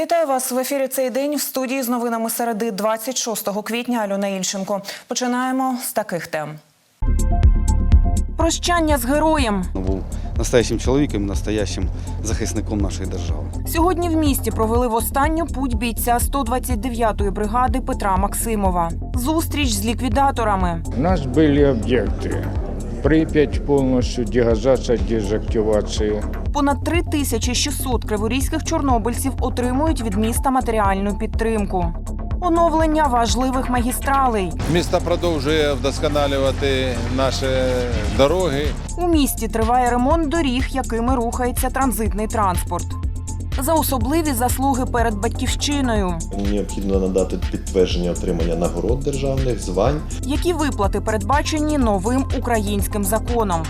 Вітаю вас в ефірі цей день в студії з новинами середи 26 квітня. Альона Ільченко. Починаємо з таких тем. Прощання з героєм. був настоящим чоловіком, настоящим захисником нашої держави. Сьогодні в місті провели в останню путь бійця 129-ї бригади Петра Максимова. Зустріч з ліквідаторами. У нас были объекты. Припять полностью, дегазация, дезактивация. Понад 3600 криворізьких чорнобильців отримують від міста матеріальну підтримку. Оновлення важливих магістралей. Місто продовжує вдосконалювати наші дороги. У місті триває ремонт доріг, якими рухається транзитний транспорт. За особливі заслуги перед батьківщиною. Необхідно надати підтвердження отримання нагород державних звань. Які виплати передбачені новим українським законом?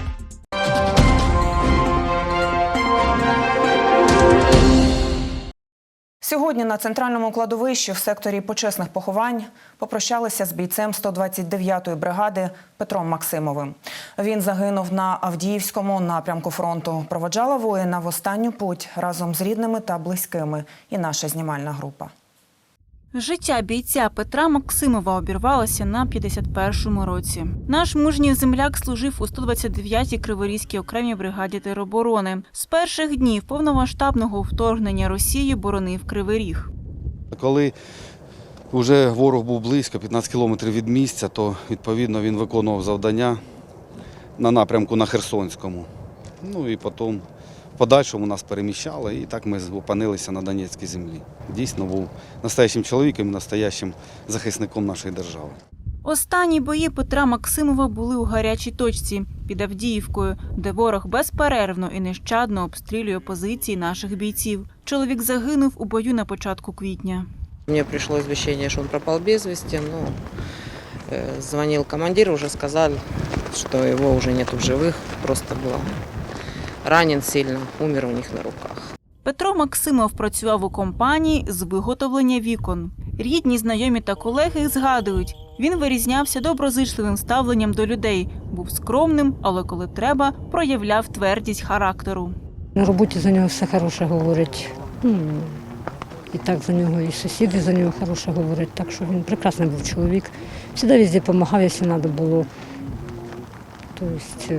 Сьогодні на центральному кладовищі в секторі почесних поховань попрощалися з бійцем 129-ї бригади Петром Максимовим. Він загинув на Авдіївському напрямку фронту. Проводжала воїна в останню путь разом з рідними та близькими. І наша знімальна група. Життя бійця Петра Максимова обірвалося на 51-му році. Наш мужній земляк служив у 129-й Криворізькій окремій бригаді тероборони. З перших днів повномасштабного вторгнення Росії боронив Кривий Ріг. Коли вже ворог був близько, 15 кілометрів від місця, то відповідно він виконував завдання на напрямку на Херсонському. Ну і потім подальшому нас переміщали, і так ми опинилися на Донецькій землі. Дійсно був настоящим чоловіком, настоящим захисником нашої держави. Останні бої Петра Максимова були у гарячій точці під Авдіївкою, де ворог безперервно і нещадно обстрілює позиції наших бійців. Чоловік загинув у бою на початку квітня. Мне пришло извещение, что он пропал без вести. Ну, э, звонил командир, уже сказали, что его уже нету в живых. Просто был ранен сильно, умер у них на руках. Петро Максимов працював у компанії з виготовлення вікон. Рідні, знайомі та колеги згадують, він вирізнявся доброзичливим ставленням до людей, був скромним, але коли треба, проявляв твердість характеру. На роботі за нього все хороше говорять. Ну, і так за нього, і сусіди за нього хороше говорять. Так що він прекрасний був чоловік. Всегда везде допомагав, якщо треба було. Тобто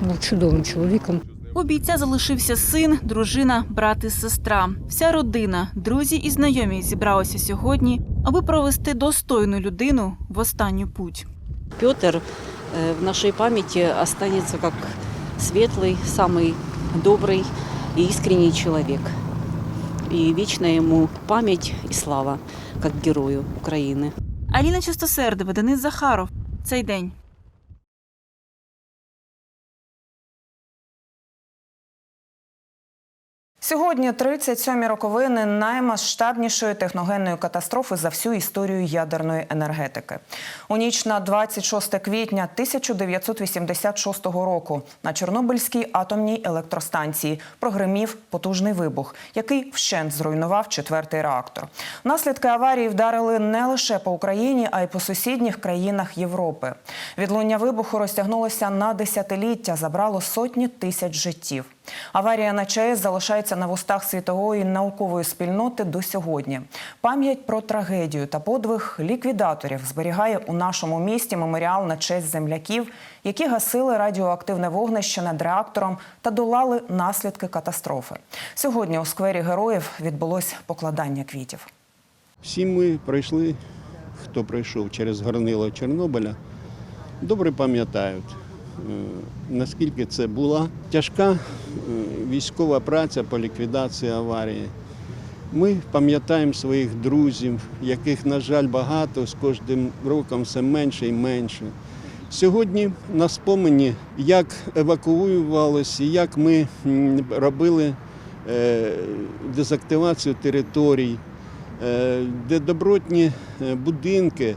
був чудовим чоловіком. У бійця залишився син, дружина, брат і сестра. Вся родина, друзі і знайомі зібралися сьогодні, аби провести достойну людину в останню путь. Петр э, в нашей памяти останется как светлый, самый добрый и искренний человек. И вечная ему память и слава, как герою Украины. Аліна Чистосердова, Денис Захаров. Цей день. Сьогодні 37-мі роковини наймасштабнішої техногенної катастрофи за всю історію ядерної енергетики. У ніч на 26 квітня 1986 року на Чорнобильській атомній електростанції прогримів потужний вибух, який вщент зруйнував четвертий реактор. Наслідки аварії вдарили не лише по Україні, а й по сусідніх країнах Європи. Відлуння вибуху розтягнулося на десятиліття, забрало сотні тисяч життів. Аварія на ЧАЕС залишається на вустах світової наукової спільноти до сьогодні. Пам'ять про трагедію та подвиг ліквідаторів зберігає у нашому місті меморіал на честь земляків, які гасили радіоактивне вогнище над реактором та долали наслідки катастрофи. Сьогодні у сквері героїв відбулось покладання квітів. Всі ми пройшли, хто пройшов через горнило Чорнобиля, добре пам'ятають, е, наскільки це була тяжка е, військова праця по ліквідації аварії. Ми пам'ятаємо своїх друзів, яких, на жаль, багато, з кожним роком все менше і менше. Сьогодні на спомені, як евакуювалося, як ми робили е, дезактивацію територій, е, де добротні будинки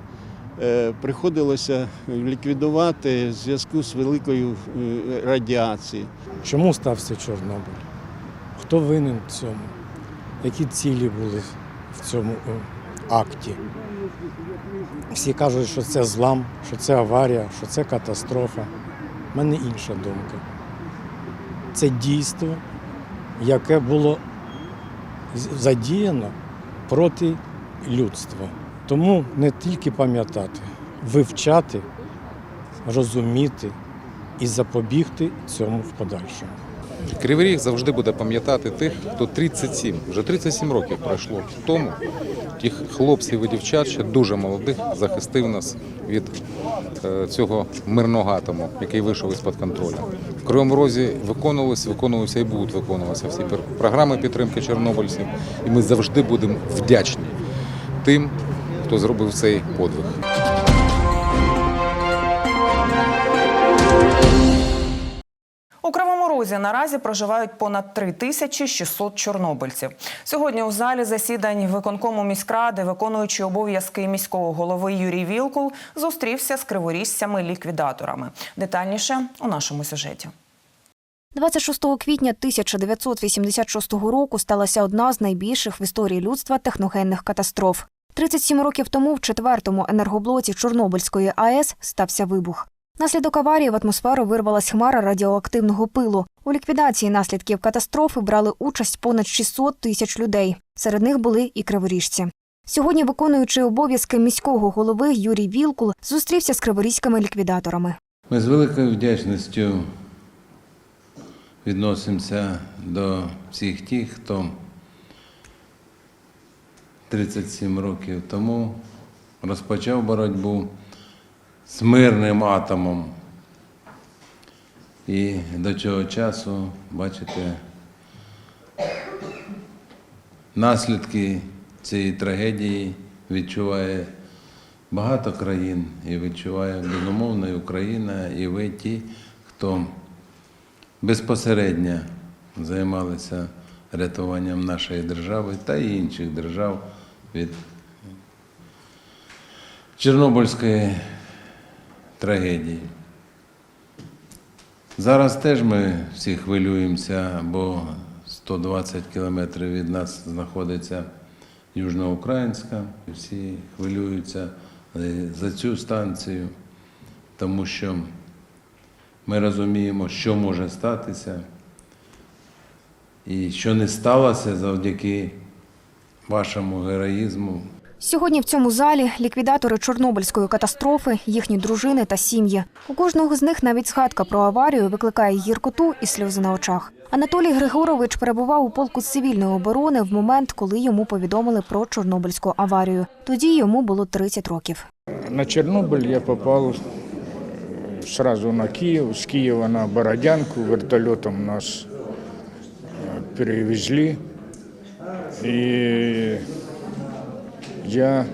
приходилося ліквідувати в зв'язку з великою е, радіацією. Чому стався Чорнобиль? Хто винен в цьому? Які цілі були в цьому е, акті? Всі кажуть, що це злам, що це аварія, що це катастрофа. У мене інша думка. Це дійство, яке було задіяно проти людства. Тому не тільки пам'ятати, вивчати, розуміти і запобігти цьому в подальшому. Кривий Ріг завжди буде пам'ятати тих, хто 37, вже 37 років пройшло тому. Тих хлопців і дівчат, ще дуже молодих, захистив нас від е, цього мирного атому, який вийшов із-під контролю. В Кривому Розі виконувалися, виконувалися і будуть виконуватися всі програми підтримки чорнобильців. І ми завжди будемо вдячні тим, хто зробив цей подвиг. У Кривому Розі наразі проживають понад 3600 чорнобильців. Сьогодні у залі засідань виконкому міськради, виконуючий обов'язки міського голови Юрій Вілкул, зустрівся з криворіжцями-ліквідаторами. Детальніше у нашому сюжеті. 26 квітня 1986 року сталася одна з найбільших в історії людства техногенних катастроф. 37 років тому в четвертому енергоблоці Чорнобильської АЕС стався вибух. Наслідок аварії в атмосферу вирвалась хмара радіоактивного пилу. У ліквідації наслідків катастрофи брали участь понад 600 тисяч людей. Серед них були і криворіжці. Сьогодні виконуючий обов'язки міського голови Юрій Вілкул зустрівся з криворізькими ліквідаторами. Ми з великою вдячністю відносимося до всіх тих, хто 37 років тому розпочав боротьбу з мирним атомом. І до цього часу, бачите, наслідки цієї трагедії відчуває багато країн і відчуває безумовно і Україна, і ви ті, хто безпосередньо займалися рятуванням нашої держави та інших держав від Чорнобильської трагедії. Зараз теж ми всі хвилюємося, бо 120 кілометрів від нас знаходиться Южноукраїнська. Всі хвилюються за цю станцію, тому що ми розуміємо, що може статися, і що не сталося завдяки вашому героїзму, Сьогодні в цьому залі ліквідатори Чорнобильської катастрофи, їхні дружини та сім'ї. У кожного з них навіть згадка про аварію викликає гіркоту і сльози на очах. Анатолій Григорович перебував у полку цивільної оборони в момент, коли йому повідомили про Чорнобильську аварію. Тоді йому було 30 років. На Чернобыль я попал э, сразу на Киев, с Киева на Бородянку, вертолетом нас э, перевезли. И я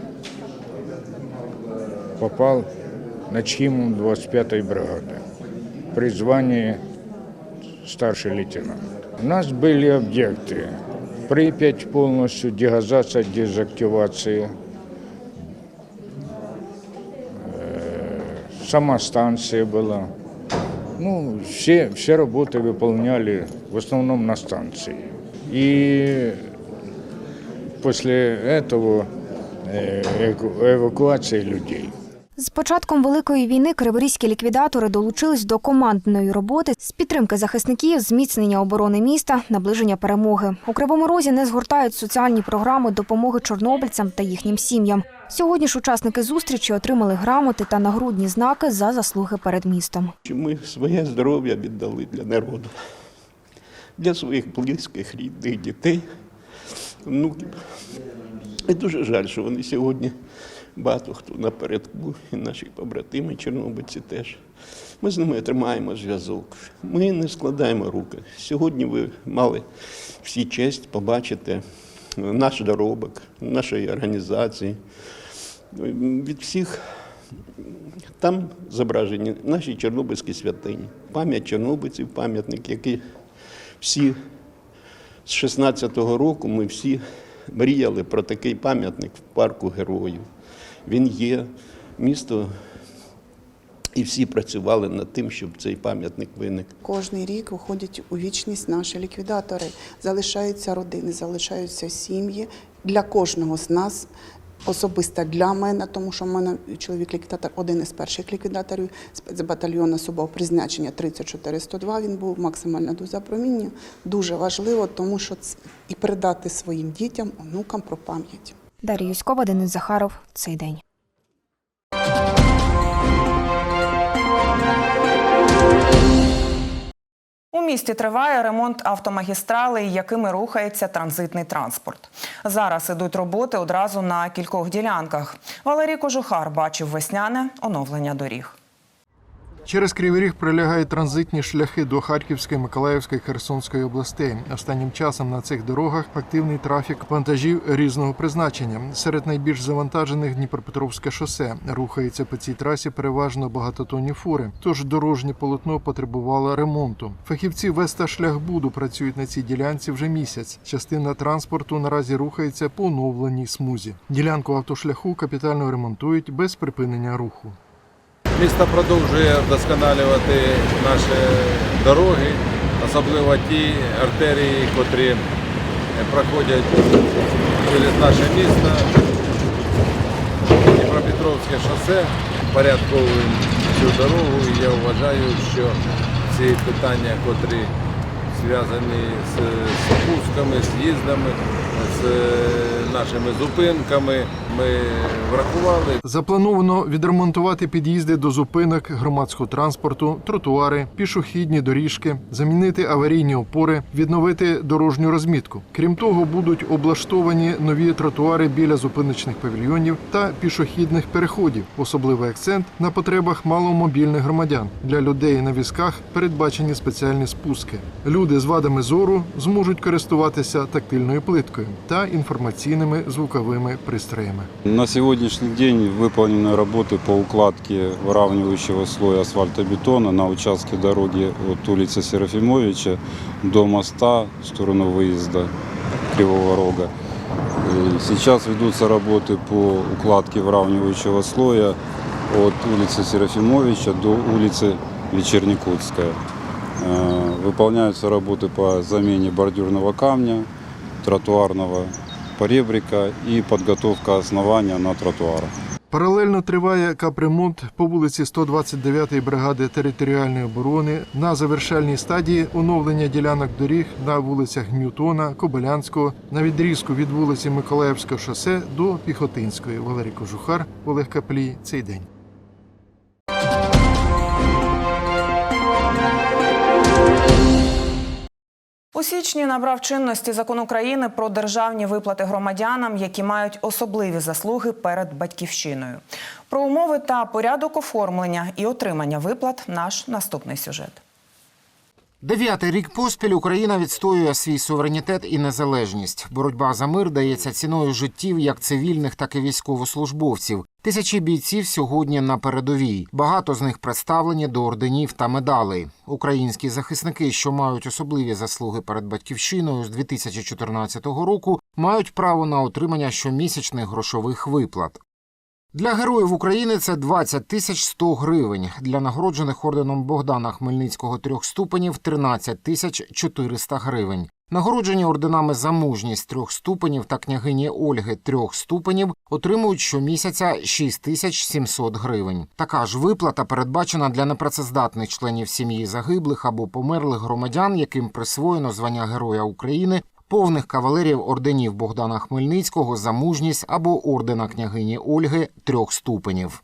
попал на ЧХИМу 25-й бригады при звании старший лейтенант. У нас были объекты. Припять полностью, дегазация, дезактивация, сама станция была. Ну, все, все работы выполняли в основном на станции. И после этого э, эку- эвакуация людей. З початком великої війни криворізькі ліквідатори долучились до командної роботи з підтримки захисників, зміцнення оборони міста, наближення перемоги. У кривому розі не згортають соціальні програми допомоги чорнобильцям та їхнім сім'ям. Сьогодні ж учасники зустрічі отримали грамоти та нагрудні знаки за заслуги перед містом. Що Ми своє здоров'я віддали для народу, для своїх близьких, рідних, дітей, внуків. І дуже жаль, що вони сьогодні багато хто напередку, і наші побратими, чорнобильці теж. Ми з ними тримаємо зв'язок. Ми не складаємо руки. Сьогодні ви мали всі честь побачити наш доробок нашої організації. Від всіх там зображені наші чорнобильські святині. Пам'ять чорнобильців, пам'ятник, який всі з 16-го року ми всі мріяли про такий пам'ятник в парку героїв. Він є, місто, і всі працювали над тим, щоб цей пам'ятник виник. Кожний рік виходять у вічність наші ліквідатори. Залишаються родини, залишаються сім'ї. Для кожного з нас Особисто для мене, тому що в мене чоловік ліквідатор, один із перших ліквідаторів спецбатальйону особового призначення 34102, Він був максимально до запроміння. Дуже важливо, тому що це і передати своїм дітям, онукам про пам'ять. Дар'я Юськова, Денис Захаров. Цей день. Місті триває ремонт автомагістралей, якими рухається транзитний транспорт. Зараз ідуть роботи одразу на кількох ділянках. Валерій Кожухар бачив весняне оновлення доріг. Через Кривий Ріг пролягають транзитні шляхи до Харківської, Миколаївської, Херсонської областей. Останнім часом на цих дорогах активний трафік вантажів різного призначення. Серед найбільш завантажених Дніпропетровське шосе. Рухається по цій трасі переважно багатотонні фури. Тож дорожнє полотно потребувало ремонту. Фахівці Веста Шляхбуду працюють на цій ділянці вже місяць. Частина транспорту наразі рухається по оновленій смузі. Ділянку автошляху капітально ремонтують без припинення руху. Місто продовжує вдосконалювати наші дороги, особливо ті артерії, котрі проходять через наше місто. Дніпропетровське шосе порядковуємо цю дорогу і я вважаю, що ці питання, котрі зв'язані з спусками, з'їздами, з нашими зупинками, ми врахували. Заплановано відремонтувати під'їзди до зупинок громадського транспорту, тротуари, пішохідні доріжки, замінити аварійні опори, відновити дорожню розмітку. Крім того, будуть облаштовані нові тротуари біля зупиночних павільйонів та пішохідних переходів. Особливий акцент на потребах маломобільних громадян. Для людей на візках передбачені спеціальні спуски. Люди з вадами зору зможуть користуватися тактильною плиткою та інформаційними звуковими пристроями. На сегодняшний день выполнены работы по укладке выравнивающего слоя асфальтобетона на участке дороги от улицы Серафимовича до моста в сторону выезда Кривого Рога. И сейчас ведутся работы по укладке выравнивающего слоя от улицы Серафимовича до улицы Вечерникутская. Э, Выполняются работы по замене бордюрного камня, тротуарного поребрика и подготовка основания на тротуарах. Паралельно триває капремонт по вулиці 129-ї бригади територіальної оборони на завершальній стадії оновлення ділянок доріг на вулицях Ньютона, Кобилянського, на відрізку від вулиці Миколаївського шосе до Піхотинської. Валерій Кожухар, Олег Каплій. Цей день. У січні набрав чинності закон України про державні виплати громадянам, які мають особливі заслуги перед батьківщиною. Про умови та порядок оформлення і отримання виплат наш наступний сюжет. Дев'ятий рік поспіль Україна відстоює свій суверенітет і незалежність. Боротьба за мир дається ціною життів як цивільних, так і військовослужбовців. Тисячі бійців сьогодні на передовій. Багато з них представлені до орденів та медалей. Українські захисники, що мають особливі заслуги перед батьківщиною з 2014 року, мають право на отримання щомісячних грошових виплат. Для героїв України це 20 тисяч 100 гривень. Для нагороджених орденом Богдана Хмельницького трьох ступенів 13 тисяч 400 гривень. Нагороджені орденами за мужність трьох ступенів та княгині Ольги трьох ступенів отримують щомісяця 6 тисяч 700 гривень. Така ж виплата передбачена для непрацездатних членів сім'ї загиблих або померлих громадян, яким присвоєно звання Героя України повних кавалерів орденів Богдана Хмельницького за мужність або ордена княгині Ольги трьох ступенів.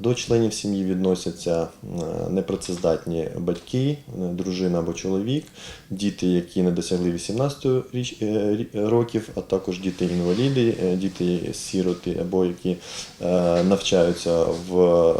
До членів сім'ї відносяться е, непрацездатні батьки, е, дружина або чоловік, діти, які не досягли 18 річ- е, років, а також діти-інваліди, е, діти-сіроти або які навчаються в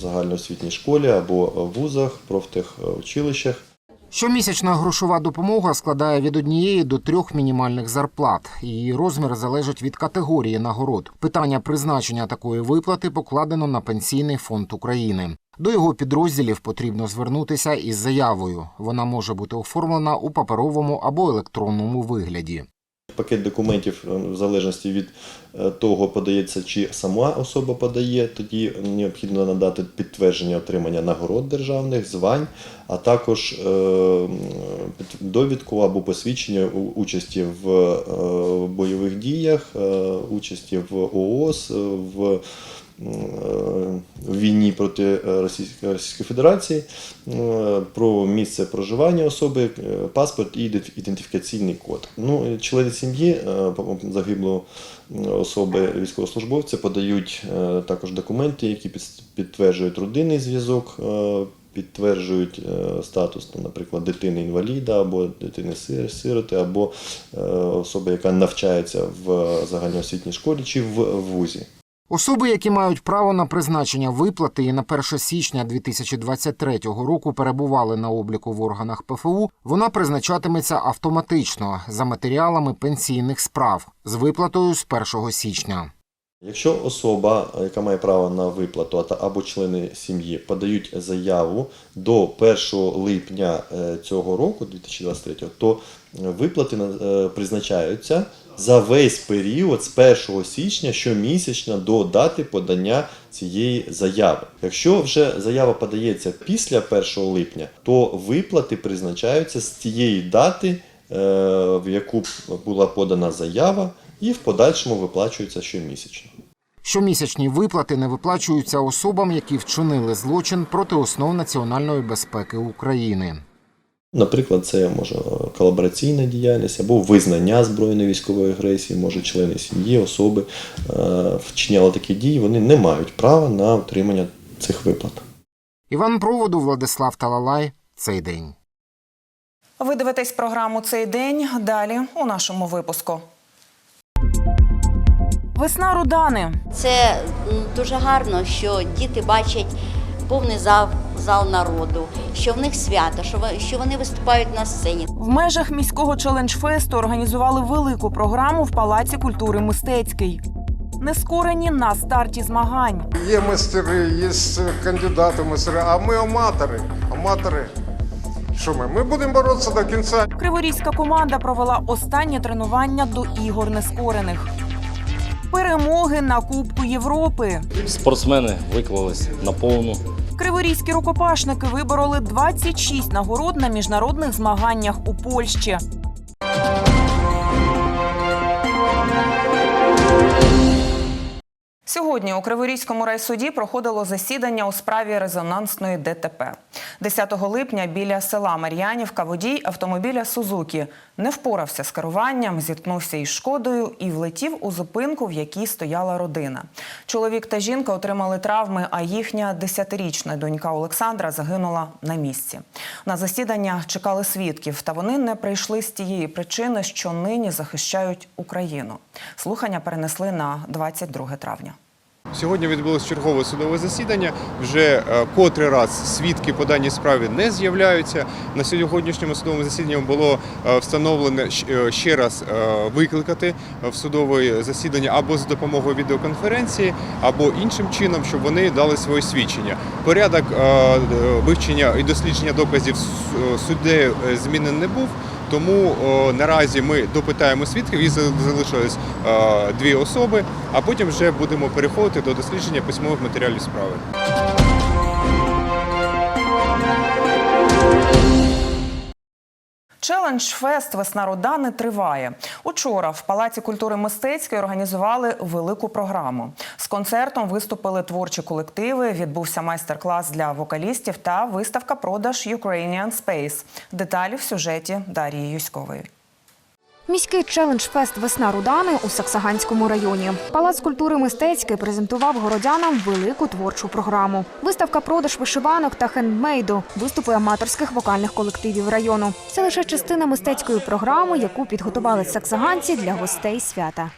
загальноосвітній школі або вузах, профтехучилищах. Щомісячна грошова допомога складає від однієї до трьох мінімальних зарплат. Її розмір залежить від категорії нагород. Питання призначення такої виплати покладено на Пенсійний фонд України. До його підрозділів потрібно звернутися із заявою. Вона може бути оформлена у паперовому або електронному вигляді. Пакет документів, е, в залежності від е, того, подається чи сама особа подає, тоді необхідно надати підтвердження отримання нагород державних, звань, а також е, довідку або посвідчення участі в бойових діях, участі в ООС, в в війні проти е, Російської, Федерації, е, про місце проживання особи, е, паспорт і ідентифікаційний код. Ну, члени сім'ї е, загиблого особи військовослужбовця подають е, також документи, які підтверджують родинний зв'язок. е, Підтверджують е, статус, наприклад, дитини-інваліда або дитини-сироти, або е, особи, яка навчається в загальноосвітній школі чи в вузі. Особи, які мають право на призначення виплати і на 1 січня 2023 року перебували на обліку в органах ПФУ, вона призначатиметься автоматично за матеріалами пенсійних справ з виплатою з 1 січня. Якщо особа, яка має право на виплату, або члени сім'ї подають заяву до 1 липня е, цього року, 2023, то е, виплати е, призначаються за весь період з 1 січня щомісячно до дати подання цієї заяви. Якщо вже заява подається після 1 липня, то виплати призначаються з тієї дати, е, в яку була подана заява, і в подальшому виплачуються щомісячно. Щомісячні виплати не виплачуються особам, які вчинили злочин проти основ національної безпеки України. Наприклад, це може колабораційна діяльність або визнання збройної військової агресії, може члени сім'ї, особи е, вчиняли такі дії, вони не мають права на отримання цих виплат. Іван Проводу, Владислав Талалай. Цей день. Ви дивитесь програму цей день. Далі у нашому випуску. Весна Рудани. Це дуже гарно, що діти бачать повний зал, зал народу, що в них свято, що що вони виступають на сцені. В межах міського челендж-фесту організували велику програму в Палаці культури Мистецький. Нескорені на старті змагань. Є майстери, є кандидати майстери, а ми аматори. Аматори. Що ми? Ми будемо боротися до кінця. Криворізька команда провела останнє тренування до ігор нескорених. Перемоги на Кубку Європи. Спортсмени виклались на повну. Криворізькі рукопашники вибороли 26 нагород на міжнародних змаганнях у Польщі. Сьогодні у Криворізькому райсуді проходило засідання у справі резонансної ДТП. 10 липня біля села Мар'янівка водій автомобіля Сузукі не впорався з керуванням, зіткнувся із шкодою і влетів у зупинку, в якій стояла родина. Чоловік та жінка отримали травми, а їхня 10-річна донька Олександра загинула на місці. На засідання чекали свідків, та вони не прийшли з тієї причини, що нині захищають Україну. Слухання перенесли на 22 травня. Сьогодні відбулось чергове судове засідання. Вже е, котрий раз свідки по даній справі не з'являються. На сьогоднішньому судовому засіданні було е, встановлено е, ще раз викликати в судове засідання або за допомогою відеоконференції, або іншим чином, щоб вони дали своє свідчення. Порядок вивчення і дослідження доказів суддею змінений не був. Тому наразі ми допитаємо свідків, і залишилось е, дві особи, а потім вже будемо переходити до дослідження письмових матеріалів справи. Челендж фест Весна Рудани триває. Учора в Палаці культури мистецької організували велику програму. З концертом виступили творчі колективи. Відбувся майстер-клас для вокалістів та виставка продаж Ukrainian Space. Деталі в сюжеті Дарії Юськової. Міський челендж-фест Весна Рудани у Саксаганському районі. Палац культури мистецький презентував городянам велику творчу програму. Виставка продаж вишиванок та хендмейду, виступи аматорських вокальних колективів району. Це лише частина мистецької програми, яку підготували саксаганці для гостей свята.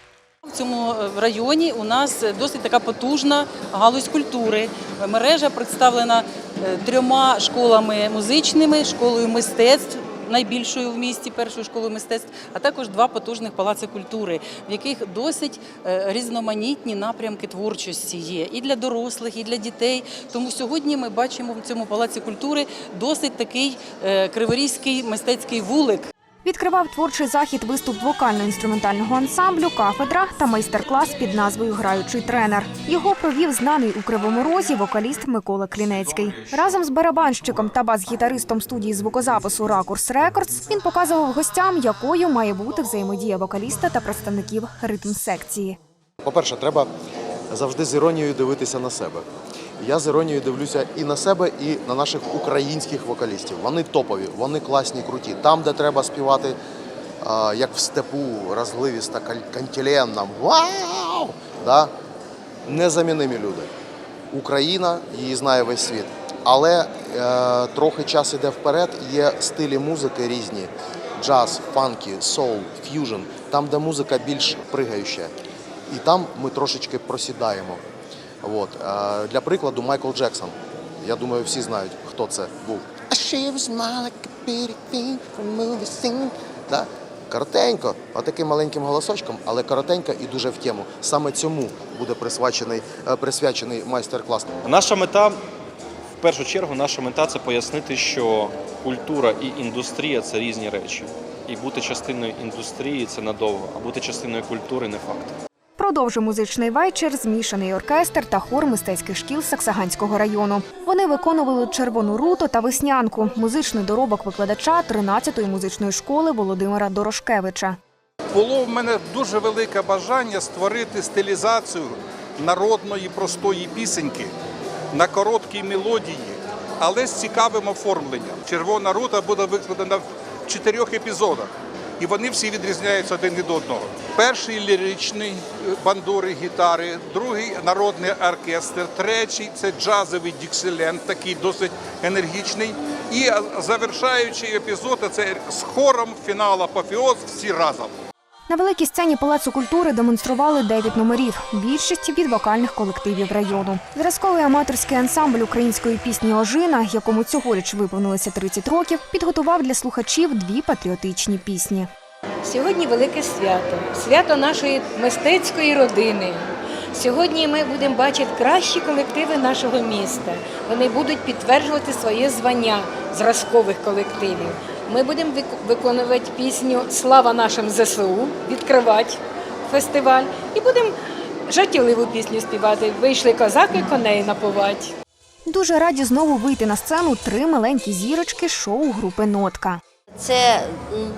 В цьому е, районі у нас досить така потужна галузь культури. Мережа представлена е, трьома школами музичними, школою мистецтв. Найбільшою в місті першою школою мистецтв, а також два потужних палаци культури, в яких досить е, різноманітні напрямки творчості є і для дорослих, і для дітей. Тому сьогодні ми бачимо в цьому палаці культури досить такий е, криворізький мистецький вулик. Відкривав творчий захід виступ вокально-інструментального ансамблю Кафедра та майстер-клас під назвою Граючий тренер. Його провів знаний у Кривому Розі вокаліст Микола Клінецький. Разом з барабанщиком та бас-гітаристом студії звукозапису Ракурс Рекордс він показував гостям, якою має бути взаємодія вокаліста та представників ритм секції. По-перше, треба завжди з іронією дивитися на себе. Я з іронією дивлюся і на себе, і на наших українських вокалістів. Вони топові, вони класні, круті. Там, де треба співати, а, як в степу, розливіста, кантіленна, вау! Да? Незамінимі люди. Україна її знає весь світ. Але е, трохи час іде вперед, є стилі музики різні: джаз, фанкі, соул, ф'южн, там, де музика більш пригаюча. І там ми трошечки просідаємо. От. Для прикладу, Майкл Джексон. Я думаю, всі знають, хто це був. Да? Коротенько, отаким маленьким голосочком, але коротенько і дуже в тему. Саме цьому буде присвячений, е, присвячений майстер-клас. Наша мета, в першу чергу, наша мета це пояснити, що культура і індустрія це різні речі. І бути частиною індустрії це надовго, а бути частиною культури не факт. Продовжив музичний вечір змішаний оркестр та хор мистецьких шкіл Саксаганського району. Вони виконували червону руту та веснянку, музичний доробок викладача 13-ї музичної школи Володимира Дорошкевича. Було в мене дуже велике бажання створити стилізацію народної простої пісеньки на короткій мелодії, але з цікавим оформленням. Червона рута буде викладена в чотирьох епізодах, і вони всі відрізняються один від одного. Перший ліричний е, бандури, гітари, другий народний оркестр, третій це джазовий дікселент, такий досить енергічний. І завершаючий епізод це з хором фінал апофеоз всі разом. На великій сцені Палацу культури демонстрували 9 номерів, більшість від вокальних колективів району. Зразковий аматорський ансамбль української пісні Ожина, якому цьогоріч виповнилося 30 років, підготував для слухачів дві патріотичні пісні. Сьогодні велике свято, свято нашої мистецької родини. Сьогодні ми будемо бачити кращі колективи нашого міста. Вони будуть підтверджувати своє звання зразкових колективів. Ми будемо вик- виконувати пісню Слава нашим ЗСУ, відкривати фестиваль і будемо жартівливу пісню співати. Вийшли козаки коней напувати. Дуже раді знову вийти на сцену три маленькі зірочки шоу групи Нотка. Це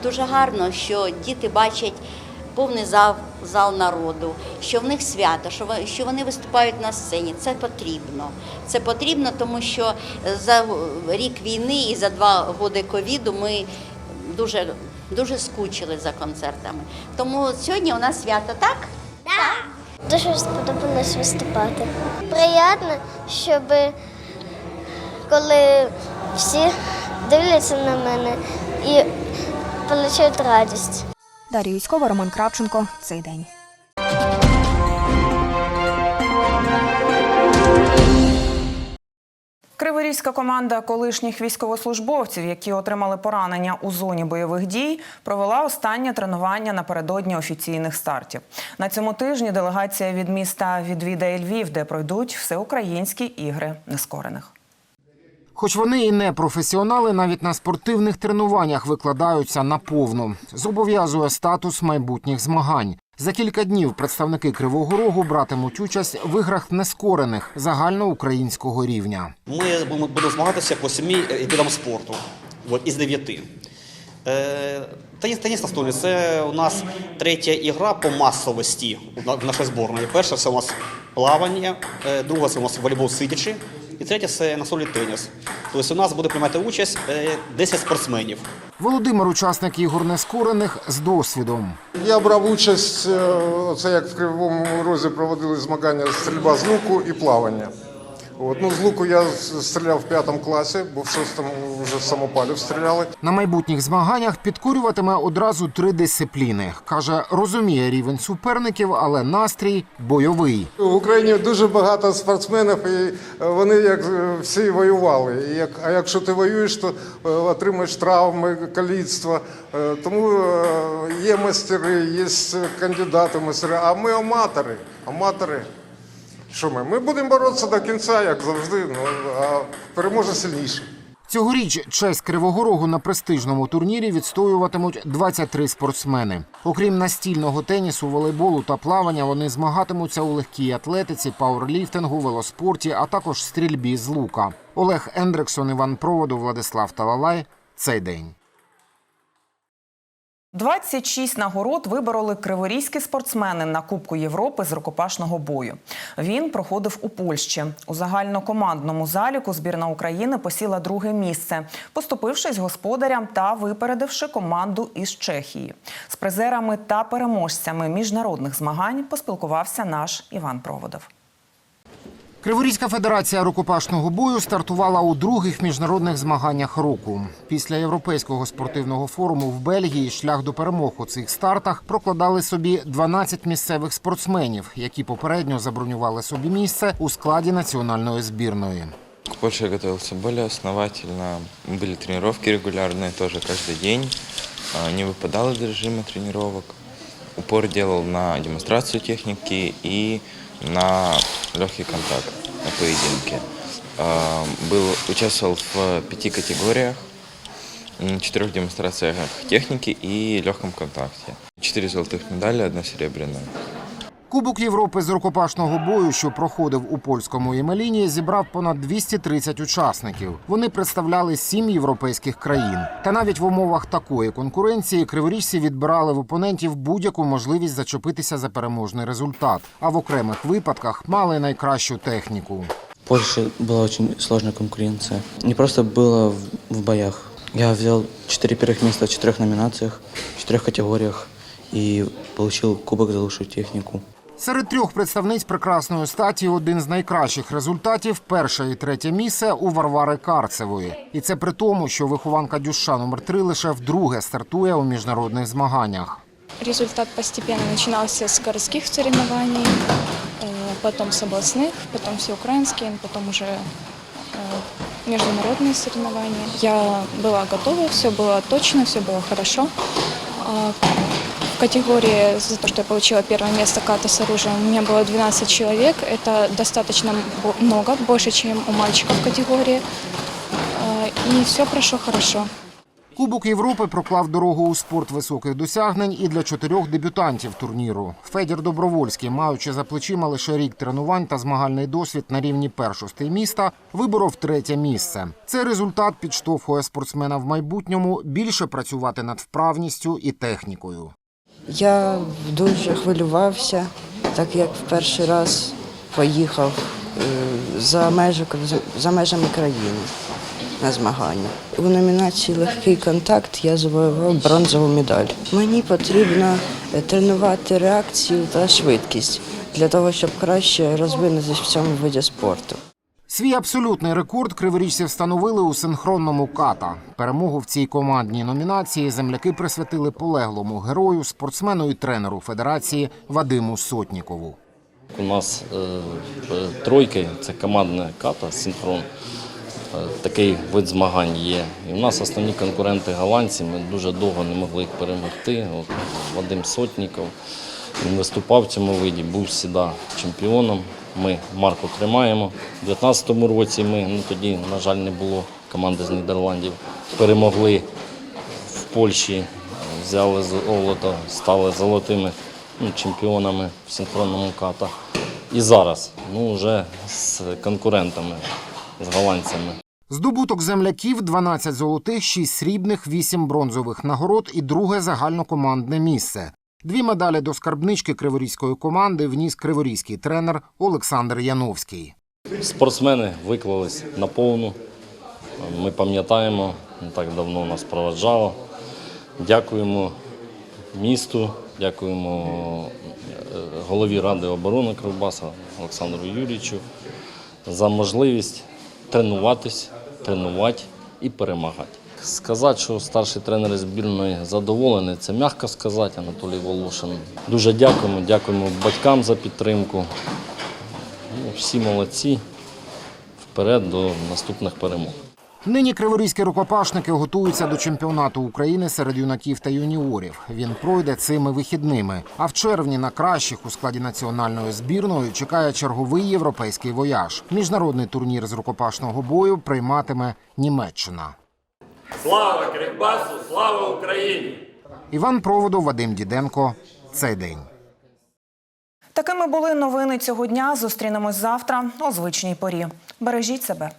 дуже гарно, що діти бачать повний зал, зал народу, що в них свято, що що вони виступають на сцені. Це потрібно. Це потрібно, тому що за рік війни і за два роки ковіду ми дуже, дуже скучили за концертами. Тому сьогодні у нас свято, так? Дуже сподобалось виступати. Приємно, щоб коли всі дивляться на мене і отримують радість. Дар'я Юськова, Роман Кравченко. Цей день. Криворізька команда колишніх військовослужбовців, які отримали поранення у зоні бойових дій, провела останнє тренування напередодні офіційних стартів. На цьому тижні делегація від міста відвідає Львів, де пройдуть всеукраїнські ігри нескорених. Хоч вони і не професіонали, навіть на спортивних тренуваннях викладаються наповну. Зобов'язує статус майбутніх змагань. За кілька днів представники Кривого Рогу братимуть участь в іграх нескорених загальноукраїнського рівня. Ми будемо змагатися по семи е, видам спорту от, із дев'яти. Е, Теніс, теніс настольний – це у нас третя ігра по масовості в нашій зборної. Перша це у нас плавання, е, друга це у нас волейбол сидячи, і третя це настольний теніс. Тобто у нас буде приймати участь е, 10 спортсменів. Володимир, учасник ігор нескорених з досвідом. Я брав участь, е, це як в Кривому Розі проводили змагання стрільба з луку і плавання. От, ну, з луку я стріляв в п'ятому класі, бо в шостому вже з самопалів стріляли. На майбутніх змаганнях підкорюватиме одразу три дисципліни. Каже, розуміє рівень суперників, але настрій бойовий. В Україні дуже багато спортсменів, і е, вони як е, всі воювали. І як, а якщо ти воюєш, то е, отримаєш травми, каліцтва. Тому є майстери, є кандидати в майстери, а ми аматори. Аматори. Що ми? Ми будемо боротися до кінця, як завжди, ну, а переможе сильніший. Цьогоріч честь Кривого Рогу на престижному турнірі відстоюватимуть 23 спортсмени. Окрім настільного тенісу, волейболу та плавання, вони змагатимуться у легкій атлетиці, пауерліфтингу, велоспорті, а також стрільбі з лука. Олег Ендрексон, Іван Проводу, Владислав Талалай. Цей день. 26 нагород вибороли криворізькі спортсмени на Кубку Європи з рукопашного бою. Він проходив у Польщі. У загальнокомандному заліку збірна України посіла друге місце, поступившись господарям та випередивши команду із Чехії. З призерами та переможцями міжнародних змагань поспілкувався наш Іван Проводов. Криворізька федерація рукопашного бою стартувала у других міжнародних змаганнях року. Після європейського спортивного форуму в Бельгії шлях до перемог у цих стартах прокладали собі 12 місцевих спортсменів, які попередньо забронювали собі місце у складі національної збірної. К Польше я готовился более основательно. Были тренировки регулярные тоже каждый день. А, Не выпадал из режима тренировок. Упор делал на демонстрацию техники и на легкий контакт, на поединке. А, Был, участвовал в пяти категориях, четырех демонстрациях техники и легком контакте. Четыре золотых медали, одна серебряная. Кубок Європи з рукопашного бою, що проходив у польському Ємеліні, зібрав понад 230 учасників. Вони представляли сім європейських країн. Та навіть в умовах такої конкуренції криворіжці відбирали в опонентів будь-яку можливість зачепитися за переможний результат, а в окремих випадках мали найкращу техніку. В Польше была очень сложная конкуренция. Не просто было в, в боях. Я взял четыре первых места в четырех номинациях, в четырех категориях и получил кубок за лучшую технику. Серед трьох представниць прекрасної статі один з найкращих результатів перше і третє місце у Варвари Карцевої. І це при тому, що вихованка Дюша номер 3 лише вдруге стартує у міжнародних змаганнях. Результат постепенно начинался с городских соревнований, э, потом с областных, потом всеукраинские, потом уже э, международные соревнования. Я была готова, все было точно, все было хорошо. Категории за то, что я получила первое место ката с оружием, у меня было 12 человек. Это достаточно много, больше, чем у мальчиков в категории. А, И все прошло хорошо. Кубок Європи проклав дорогу у спорт високих досягнень і для чотирьох дебютантів турніру. Федір Добровольський, маючи за плечима лише рік тренувань та змагальний досвід на рівні першостей міста, виборов третє місце. Цей результат підштовхує спортсмена в майбутньому більше працювати над вправністю і технікою. Я дуже хвилювався, так як в перший раз поїхав е, за, межі, за межами країни на змагання. У номінації Легкий контакт я завоював бронзову медаль. Мені потрібно е, тренувати реакцію та швидкість для того, щоб краще розвинутися в цьому виді спорту. Свій абсолютний рекорд криворіжці встановили у синхронному ката. Перемогу в цій командній номінації земляки присвятили полеглому герою, спортсмену і тренеру федерації Вадиму Сотнікову. У нас е, тройки це командна ката, синхрон. Е, Такий вид змагань є. І у нас основні конкуренти голландці. Ми дуже довго не могли їх перемогти. От Вадим Сотніков. Він виступав в цьому виді, був завжди чемпіоном. Ми марку тримаємо. У 2019 році ми, ну тоді, на жаль, не було команди з Нідерландів. Перемогли в Польщі, взяли золото, стали золотими ну, чемпіонами в синхронному ката. І зараз ну, вже з конкурентами, з голландцями. Здобуток земляків 12 золотих, 6 срібних, 8 бронзових нагород і друге загальнокомандне місце. Дві медалі до скарбнички криворізької команди вніс криворізький тренер Олександр Яновський. Спортсмени виклались на повну. Ми пам'ятаємо, так давно нас проведжало. Дякуємо місту, дякуємо е, голові Ради оборони Кривбаса Олександру Юрійовичу за можливість тренуватись, тренувати і перемагати. Сказати, що старший тренер збірної задоволений, це м'яко сказати, Анатолій Волошин. Дуже дякуємо, дякуємо батькам за підтримку. Ну, всі молодці. Вперед до наступних перемог. Нині криворізькі рукопашники готуються до чемпіонату України серед юнаків та юніорів. Він пройде цими вихідними. А в червні на кращих у складі національної збірної чекає черговий європейський вояж. Міжнародний турнір з рукопашного бою прийматиме Німеччина. Слава Кривбасу, слава Україні! Іван Проводу, Вадим Діденко. Цей день. Такими були новини цього дня. Зустрінемось завтра о звичній порі. Бережіть себе.